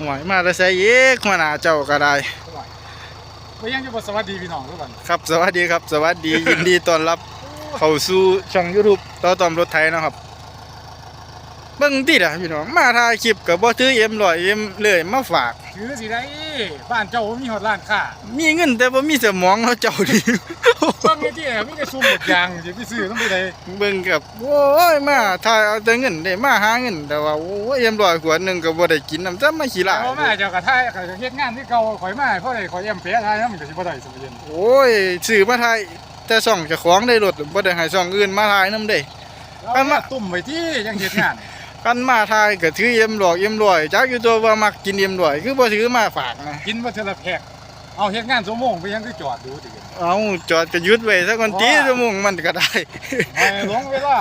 ห่วยมาแต่ใส่เอกหัวหน้าเจ้าก็ได้ไปยังจะบสวัสดีพี่น้องทุกคนครับสวัสดีครับสวัสดียินดีต้อนรับเข้าสู่ช่อง YouTube ต่อตอมรถไถนะครับ เบิ่งติดอะพี่น้องมาถ่ายคลิปก็บ่ถือเอ็มร้อยเอ็มเลยมาฝากถือสิได้บ้านเจ้าบ่มีหอดร้านค้ามีเงินแต่บ่มีสมองเขาเจ้าดิเบิ่งนี่ที่มีแต่ซุ่มหมดยางสิไปซื้อต้องไปได้เบิ่งกับโอ้ยมาถ่ายเอาแต่เงินได้มาหาเงินแต่ว่าโอ้ยเอ็มร้อยขวดหนึงก็บ่ได้กินน้ำจะมาขี้หลายเอามาเจ้าก็ทายก็เฮ็ดงานที่เก่าข่อยมาเพราะได้ข่อยแอมเปียทายนำก็สิบ่ได้สมัยเย็นโอ้ยซื้อมาถ่ายแต่ซ่องเจ้าของได้รถบ่ได้ให้ซ่องอื่นมาถ่ายนํเด้เอามาตุ่มไว้ที่ยังเฮ็ดงาน กันมาถ่ายก็ถือเอ็มร้อยเอ็มร้อยจักอยู่ตัวว่ามักกินเอ็มร้อยคือบ่ถือมาฝากนะกินบ่เทื่อละแพ็คเอาเฮ็ดงานชั่วโมงไปยังคือจอดดูติเอาจอดก็หยุดไว้ซะก่อนตีชั่วโมงมันก็ได้ไม่หลงเวลา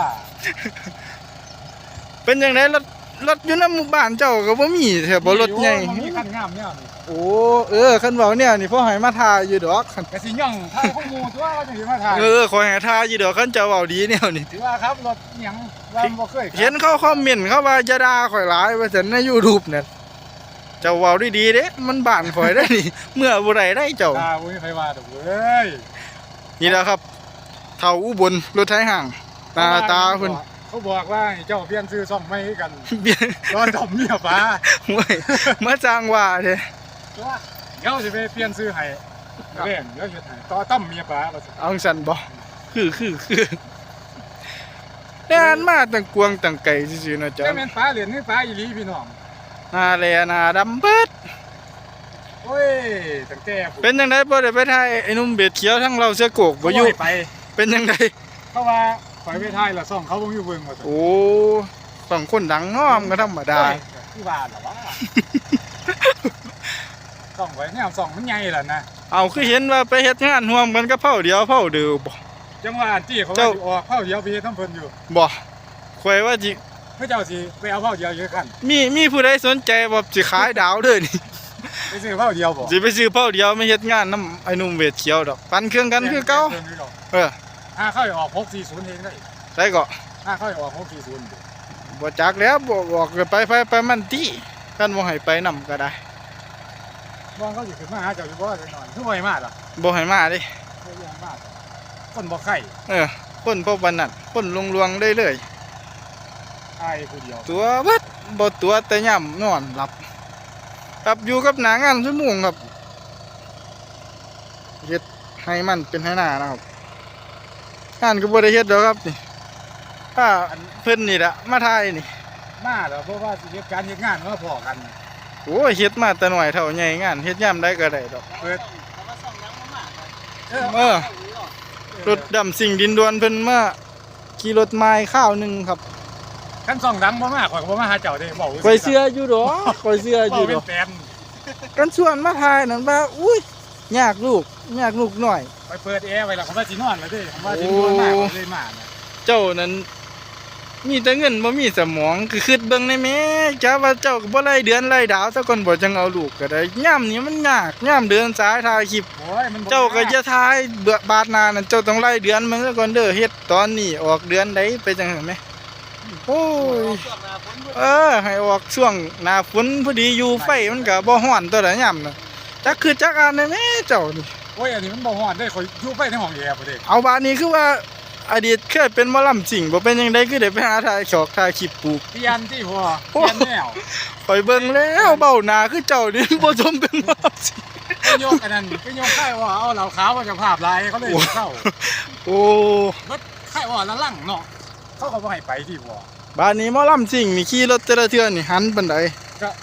เป็นจังไดรถ รถอยู่ในหมู่บ้านเจ้าก็บ่มีแท้บ่รถใหญ่มันมีคันงามเนี่ยนี่โอ้เออคันเว้าเนี่ยนี่พ่อให้มาถ่ายอยู่ดอกคันก็สิย่องทายข้อมูลตัวว่าจังสิมาถ่ายเออขอให้ถ่ายอยู่ดอกคันเจ้าเว้าดีแนวนี่ ถือว่าครับรถอิหยังว่าบ่เคยขับเห็นเขาคอมเมนต์เขาว่าจะด่าข่อยหลายว่าซั่นใน YouTube นั่นเจ้าเว้าดีๆเด้มันบ้านข่อยได้นี่ เมื่อบ่ได้ได้เจ้า ตาบ่มีใครว่าดอกเว้ยนี่แหละครับเท่าอุบลรถไถห่าง ตาตาเพิ่น เขาบอกว่าให้เจ้าเปลี่ยนชื่อซ่องใหม่ให้กันเบี้ยตอนดอมเมียป้าโอ้ยมาจ้างว่าเด้ เดี๋ยวสิไปเปลี่ยนชื่อให้เร่งเดี๋ยวเฮ็ดให้ต่อตั้มเมียป้าว่าซั่นเอาสั่นบ่คือคือคือแล่นมาตั้งกวงตั้งไก่ซื่อๆเนาะจ้ะแต่แม่นป้าเหรียญนี่ป้าอีหลีพี่น้องหน้าแลหน้าดำเบิด โอ้ยตั้งแต่ผมเป็นจังไดบ่ได้ไปถ่ายไอ้หนุ่มเบ็ดเขียวทั้งเราเสื้อโกกบ่อยู่เขาให้ไป เป็นจังไดเพราะว่า ข่อยไปถ่ายแล้วซ่องเขาบ่มีเบิ่งว่าซั่นโอ้สองคนดังเน้อมนก็ธรรมดาโอ้ยคือว่าล่ะว่าซ่องไว้แนวซ่องมันใหญ่ล่ะนะเอาคือเห็นว่าไปเฮ็ดงานร่วมกันกับเผาเดียวเผาเดียวบ่ จังว่าอันจี้เขาว่าเจ้า สิออกเผาเดียวไปเฮ็ดน้ำเพิ่นอยู่บ่ข่อยว่าสิเพื่อเจ้าสิไปเอาเผาเดียวเยอะกันมีมีผู้ใดสนใจบ่สิขายดาวเด้อนี่ ไปซื้อเผาเดียวบ่สิไปซื้อเผาเดียวมาเฮ็ดงานนํไอ้หนุ่มเบ็ดเขียวดอก ปันเครื่องกันคือเก่าเออ ถ้าเข้าไปออก640เองได้ใส่ก็ถ้าเข้าไปออก640บ่จักแล้วบ่บอกเลยไปไปไปมันติกันบ่ให้ไปนํก็ได้บ่เขาสิขึ้นมาหาเจ้าอยู่บ่จังหน่อยคือบ่ให้มาดอกบ่ให้มาเดิบ่ให้มาดอกคนบ่ไข่เออคนพบวันนั้นคนลงลวงได้เลยอายผู้เดียวตัวเบัดบ่ตัวแต่ย่ำนอนหลับครับอยู่กับหนางานชั่วโมงครับเฮ็ดให้มันเป็นให้หน้านะครับ งานก็บ่ได้เฮ็ดดอกครับนี่ถ้าเพิ่นนี่ละมาถ่ายนี่มาแล้วเพราะว่าสิเฮ็ดการเฮ็ดงานมาพอกันโอ้ยเฮ็ดมาแต่น้อยเท่าใหญ่งานเฮ็ดยามใดก็ได้ดอกเปิดเออเออรถดำสิ่งดินดวนเพิ่นมาขี่รถไม้ข้าวหนึงครับคันส่องดังบ่มาข่อยก็บ่มาหาเจ้าเด้เว้าข่อยเชื่ออยู่ดอกข่อยเชื่ออเว้ายู่ดเป็อนกแฟนกันชวนมาถ่ายนั่นว่าอุ้ย ยากลูกยากลูกหน่อย ไปเปิดแอร์ไว้แล้วผมว่าสินอนแล้วเด้ผมว่าสินอนมากเลยมาเนี่ยเจ้านั้น มีแต่เงินบ่มีสมองคือคิดเบิ่งได้แหม่จ้าว่าเจ้าก็บ่ไล่เดือนไล่ดาวซะก่อนบ่จังเอาลูกก็ได้ย่ำนี้มันยากย่ำเดือนสายถ่ายคลิป โอ้ยมันบ่เจ้าก็อย่าถ่ายเบือบาดหนานั่นเจ้าต้องไล่เดือนมันซะก่อนเด้อเฮ็ดตอนนี้ออกเดือนใดไปจังซั่นแหมโอ้ย เออให้ออกช่วงหน้าฝนพอดีอยู่ไฟมันก็บ่ฮ้อนตัวละย่ำน่ะ จักคือจักอันได้แหม่เจ้านี่โอ้ยอันนี้มันบ่ฮอดได้ข่อยอยู่ไปในห้องแอร์บ่เด้เอาบาดนี้คือว่าอดีตเคยเป็นหมอลำจริงบ่เป็นจังไดคือได้ไปหาถ่ายฉอกถ่ายคลิปปลูกเปลี่ยนที่พ่อเปลี่ยนแนวข่อยเบิ่งแล้วเบ้าหน้าคือเจ้านี่บ่สมเป็นหมอลำจริงไปโยกอันนั้นไปโยกไข่ว่าเอาเหล่าขาวมาจากภาพลายเขาเลยเข้าโอ้บัดไข่ว่าละลั่งเนาะเขาก็บ่ให้ไปที่พ่อบาดนี้หมอลำจริงนี่ขี่รถแต่ละเทื่อนี่หันปานใด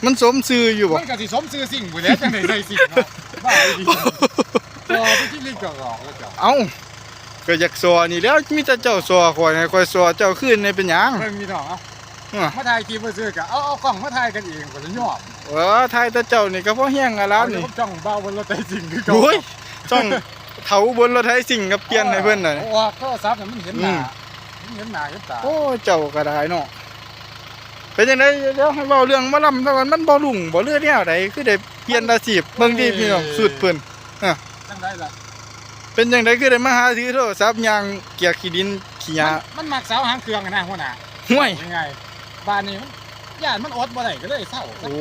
มันสมชื่ออยู่บ่มันก็สิสมชื่อสิ่งบ่แล้วจังได๋ใส่สิ่งเนาะบ้าอีหลีต่อไปที่ลิงก็ออกแล้วจ้ะเอ้าก็อยากสอนี่แล้วมีแต่เจ้าสอข่อยให้ข่อยสอเจ้าคืนนี่เป็นหยังเพิ่นมีน้องเอาอะมาถ่ายคลิปมาซื้อก็เอาเอากล้องมาถ่ายกันเองก็จะยอมเออถ่ายแต่เจ้านี่ก็พอแห้งอะล่ะนี่ผมจ้องเบาบนรถไฟจริงคือโอ้ยจ้องเถาบนรถไถสิ่งกับเปลี่ยนให้เพิ่นน่ะโอ้โทรศัพท์น่ะมันเห็นหน้ามันเห็นหน้าเห็นตาโอ้เจ้าก็ได้เนาะ เป็นจังไดเดี๋ยวให้เว้าเรื่องหมอลำซะก่อนมันบ่รุ่งบ่เลือแนวใดคือได้เปลี่ยนอาชีพเบิ่งที่พี่น้องสุดเพิ่นจังได้ล่ะเป็นจังไดคือได้มาหาถือโทรศัพท์ย่างเกียร์ขี้ดินขี้หญ้ามันมักสาวหางเครื่องอะนะหัวหน้าห่วยยังไงบ้านนี้มันย่านมันอดบ่ได้ก็เลยเศร้าโอ้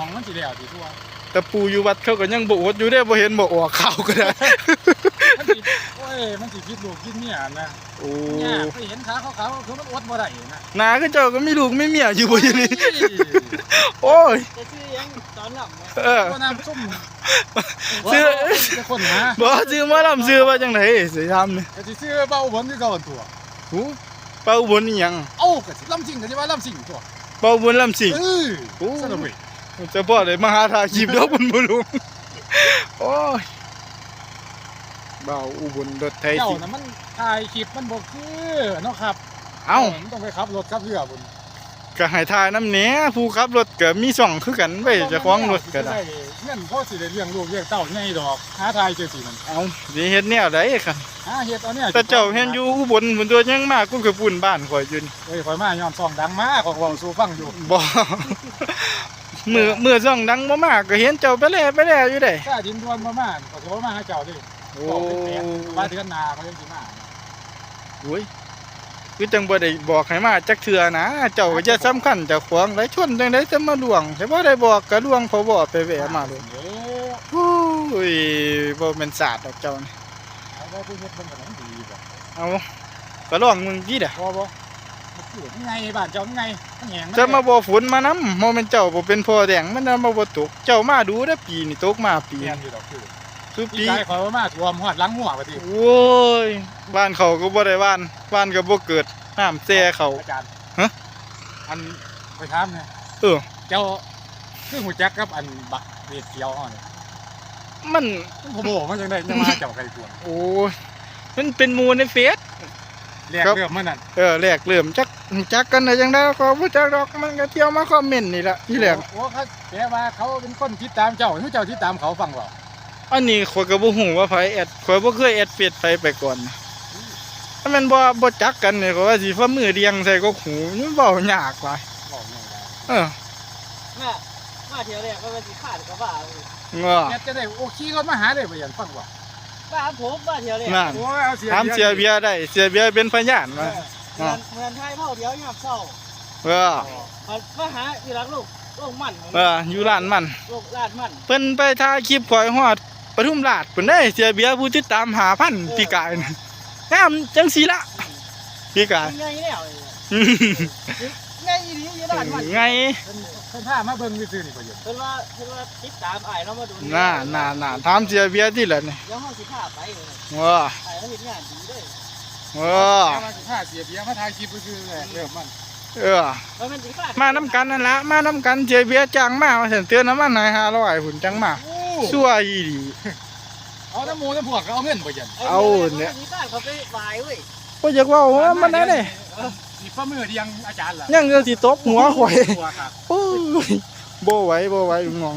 ของมันสิแล้วสิทั่วแต่ปูอยู่วัดเขาก็ยังบ่อดอยู่เด้บ่เห็นบ่ออกข่าวก็ได้ มันสิโอ้ยมันสิคิดลูกคิดเมียนะโอ้เนี่ยไปเห็นขาขาวๆคือมันอดบ่ได้นะนาคือเจ้าก็มีลูกมีเมียอยู่บ่อยู่นี่โอ้ยจะชื่อยังตอนหลับเออก็น้ำส้มซื้อจะคนหาบ่ซื้อหมาลำซื้อว่าจังไดสิทำนี่ก็สิซื้อเบาบนคือเก่าตัวโอ้เป้าบนอีหยังเอ้าก็สิลำจริงก็สิว่าลำจริงตัวเป้าบนลำสิงเออโอ้สนุกเว้ยจะพ่อเลยมาหาทาคลิปดอกบุญบุลุงโอ้ย เบาอุบลรถไทยเจ้าสิน่ะมันถ่ายคลิปมันบ่คือเนาะครับเอ้ามันต้องไปขับรถขับเรือบุญก็ให้ทายน้ำเนี้ยผู้ขับรถก็มีช่องคือกันเว้ยเจะคล้าของรถก็ได้เงินพ่อสิได้เลี้ยงลูกเลี้ยงเต้าใหญ่ดอกหาทายจังซี่มันเอาสิเฮ็ดแนวใดค่ะหาเฮ็ดเอาเนี่ยแต่เจ้าเห็นอยู่อุบลพุ่นตัวยังมากกูก็ปุ่นบ้านข่อยอยู่นี่เอ้ยข่อยมาย้อนซองดังมากของเว้าสู่ฟังอยู่บ่มือมือช่องดังบ่มากก็เห็นเจ้าไปแล่ไปแล่อยู่ได้ถ้าดินดวนมามาก็สิบ่มาหาเจ้าดิ โอ้บอกเป็นแปดว่าเดือนหน้าเขายังสิมาโอ้ยคือจังบ่ได้บอกให้มาจักเทื่อนะเจ้าก็จะสำคัญเจ้าของหลายชนจังได๋จะมาลวงแต่บ่ได้บอกก็ลวงพอบ่ไปแหวะมาเลยเด้อโอ้ยบ่แม่นศาสตร์ดอกเจ้านี่เอาว่าผู้เฮ็ดเบิ่งก็ต้องดีบ่เอาก็ลองมึงกี่เด้อบ่บ่บ่พูดไงบ้านเจ้าไงมันแหงจะมาบ่ฝนมานำบ่แม่นเจ้าบ่เป็นพ่อแดงมันน่ะมาบ่ตกเจ้ามาดูเด้อปีนี่ตกมาปี เปลี่ยนอยู่ดอกคือสุปีปีกายข่อยว่ามาท่วมฮอดหลังหัวว่าติโอ้ยบ้านเขาก็บ่ได้บ้านบ้านก็บ่เกิดน้ำแซ่เขา อาจารย์ฮะ อันไปถามเนี่ยเออ เจ้าคือหูจักกับอันบักเวทเขียวเฮาเนี่ยมันผมบอกมันจังได๋จะมาเจ้าไก่กวนโอ้ยมันเป็นหมู่ในเฟซแรกเริ่มมันนั่นเออแรกเริ่มจักจักกันได้จังได๋ก็บ่จักดอกมันก็เที่ยวมาคอมเมนต์นี่ล่ะที่แรกโอ้เขาแปลว่าเขาเป็นคนติดตามเจ้าหรือเจ้าติดตามเขาฟังบ่ อันนี้ข้อยก็บ่ฮู้ว่าไผแอดข้อยบ่เคยแอดเฟซไปไปก่อนนะถ้ามันบ่บ่จักกันนี่ก็ว่าสิฝ่ามือเดียงใส่ก็หูมันเว้ายากหลายบอกไงได้เออมามาเที่ยวแรกก็เป็นสีขาดกับบ้าเลยง้อแกจะได้โอ้ขี่รถมาหาได้บ่ยันฟังบ่บ้าผมมาเที่ยวแรกนั่นโอ้ยเอาเสียถามเสียเบียร์ได้ เสียเบียร์เป็นพยานเอมาอเหมือนเหมือนไทยเผ่าเดียวหยาบเศร้าเออมาหาอีรักลูกลูกมันเอออยู่ร้านมันลูกลาดมันเพิ่นไปถ่ายคลิปข่อยฮอด ปทุมราชเพิ่นได้เสียเบียร์ผู้ติดตาม5,000ปีกายน่ะงามจังสีละปีกายไงเนี่ยอืมไงอีนี้อยู่ด้านมันไงเพิ่นเพิ่นพามาเบิ่งซื่อๆนี่บ่ยันเป็นว่าเป็นว่าติดตามไอ้เรามาดูน่าน่าน่าถามเสียเบียร์ที่ละนี่เดี๋ยวห้องสิพาไปเลยว้าไอ้เขาเห็นงานดีเลยว้าแกมาสิพาเสียเบียร์มาถ่ายคลิปซื่อๆแหละเริ่มมันเออแล้วมันสิพามาน้ำกันนั่นละมาน้ำกันเสียเบียร์จ้างมาว่าซั่นเตือนน้ำมันให้500หุ่นจังมา โอ้ซั่วอีหลีเอาน้ำหมูน้ำพวกก็เอาเงินบ่ยันเอาเนี่ยสิพาเขาไปวายเว้ยบ่อยากเว้าว่ามันได้เด้สิฝ่ามือเดียงอาจารย์ล่ะยังจะสิตกหัวข่อยตัวครับโอ้ยบ่ไหวบ่ไหวงง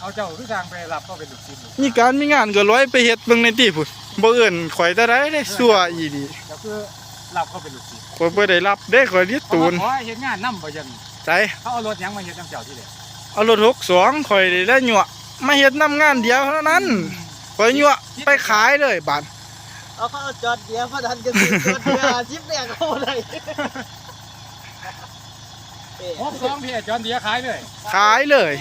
เอาเจ้าคือทางไปรับก็เป็นลูกศิษย์ลูกมีการมีงานก็ร้อยไปเฮ็ดเบิ่งในที่พุ่นบ่เอิ้นข่อยแต่ได้เด้ซั่วอีหลีก็คือรับก็เป็นลูกศิษย์ข่อยบ่ได้รับเด้ข่อยลิตูนเขามาขอให้เฮ็ดงานนำบ่ยันใจเขาเอารถหยังมาเฮ็ดนำเจ้าที่แหละเอารถ62ข่อยได้แล้วยั่ว มาเฮ็ดนํงานเดียวเท่านั้นข่อยยั่วไปขายเลยบาดเอาเขาเอาจอดเดียวพระดันกันสิจอดเดียวชิปแรกเขาได้เอ๊ะโอ้สองพี่จอนเดียขายเลย ขายเลย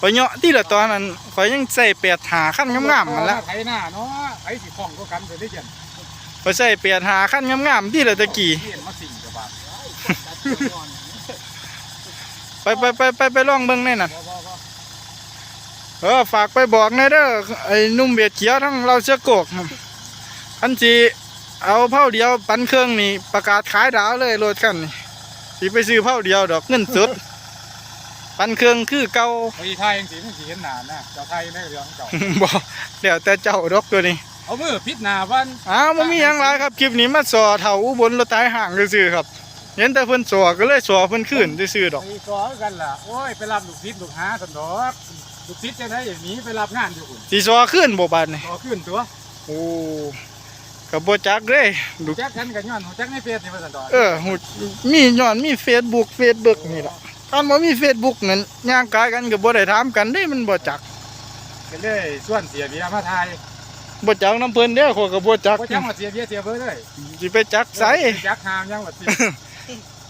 ข่อยยั่วที่ละตอนนั้นข่อยยังใส่8หาคันงามๆมันละไถหน้าเนาะไผสิคล่องก็กันไปได้จังข่อยใส่8หาคันงามๆที่ละตะกี้เรียนมาสิ่งจะบาดไปไปไปไปไปลองเบิ่งแน่น่ะบ่บ่บ่ เออฝากไปบอกในอยเด้อไอ้หนุ่มเบียดเขียวทั้งเราเชือกโกกนั่นอันจีเอาเผาเดียวปันเครื่องนี่ประกาศขายดาวเลยรถคันนี่สิไปซื้อเผาเดียวดอกเงินสดปันเครื่องคือเก่าไอ้ไทยจังซี่มันสิเห็นหน้านะเจ้าไทยในเรื่องเจ้าบ่แล้วแต่เจ้าดอกตัวนี้เอามือพิษหน้าวันอ้าวมันมีหยังหลายครับคลิปนี้มาสอเถาอุบลรถตายห่างซื่อๆครับเห็นแต่เพิ่นสอก็เลยสอเพิ่นขึ้นซื่อๆดอกไอ้กอกันล่ะโอ้ยไปรับลูกศิษย์ลูกหาสันดอก ลูกศิษย์จะได้อย่างนี้ไปรับงานอยู่คุณสิสอขึ้นบ่บาดนี่ต่อขึ้นตัวโอ้ก็บ่จักเด้ลูกแจ็คกันกันย้อนหัวแจ็คในเฟซนี่ว่าสันดอกเออหูมีย้อนมี Facebook Facebook นี่ล่ะถ้าบ่มี Facebook นั่นย่างกายกันก็บ่ได้ถามกันเด้มันบ่จักก็เลยส่วนเสียเบียร์มาทายบ่จักน้ำเพิ่นเด้อข้อยก็บ่จักก็จังว่าเสียเบียร์เสียเบอร์เลยสิไปจักไสจักหามยังว่าสิ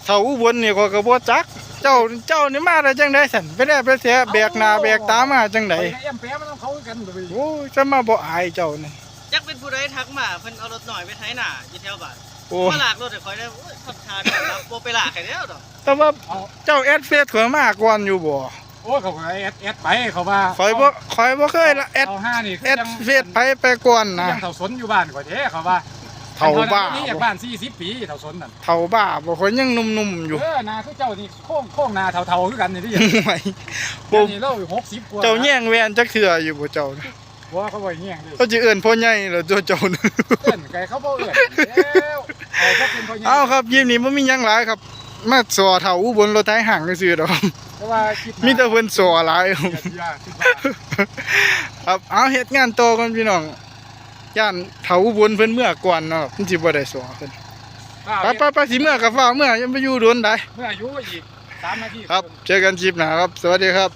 เฒ่าอุบลนี่ข้อยก็บ่จัก เจ้าเจ้านี่มาได้จังได๋สั่นไปได้ไปเสียแบกหน้าแบกตามาจังไปได๋กับเอ็มแปะมันต้องเขากันเลยโอ้ยจะมาบ่อายเจ้านี่จักเป็นผู้ใดทักมาเพิ่นเอารถหน่อยไปไถหน้าอยู่แถวบ้านโอ้มาลากรถให้ข่อยได้โอ้ยทำทานครับบ่ไปลากให้แล้วดอกแต่ว่าเอาเจ้าแอดเฟซข่อยมาก่อนอยู่บ่โอ้เขาก็แอดแอดไปเขาว่าข่อยบ่ข่อยบ่เคยละแอดเอาห้านี่คืแอดยังเฟซไปไปก่อนยันะงเถาสนอยู่บ้านก่อนเด้เขาว่า เฒ่าบ้านี่อยากบ้าน40ปีเถาสนนั่นเฒ่าบ้าบ่ข่อยยังหนุ่มๆอยู่เออนาคือเจ้านี่โค้งโค้งนาเถาๆคือกันนี่ที่ห่วยเจ้าบ่นี่เรา60กว่าเจ้าแย่งแวนจักเทื่ออยู่บ่เจ้าบ่เขาบ่แย่งเด้เขาสิเอิ้นพ่อใหญ่แล้วเจ้าเจ้าเอิ้นไกเขาบ่เอิ้นแล้วเอาเขาเป็นเขาใหญ่เอาครับยิมนี้บ่มีหยังหลายครับมาสอเฒ่าอุบลรถไถห่างซื่อๆดอกครับเพราะว่าคิดมีแต่เพิ่นสอหลายครับเสียคิดว่าครับเอาเฮ็ดงานต่อกันพี่น้อง ย่านเฒ่าอุบลเพิ่นเมื่อก่อนเนาะมันสิบ่ได้สอเพิ่นไปไปไปสิเมื่อก็ฟ้าวเมื่อยังไปอยู่โดนได้เมื่ออายุอีก3นาทีครับ เจอกันคลิปหน้าครับ สวัสดีครับ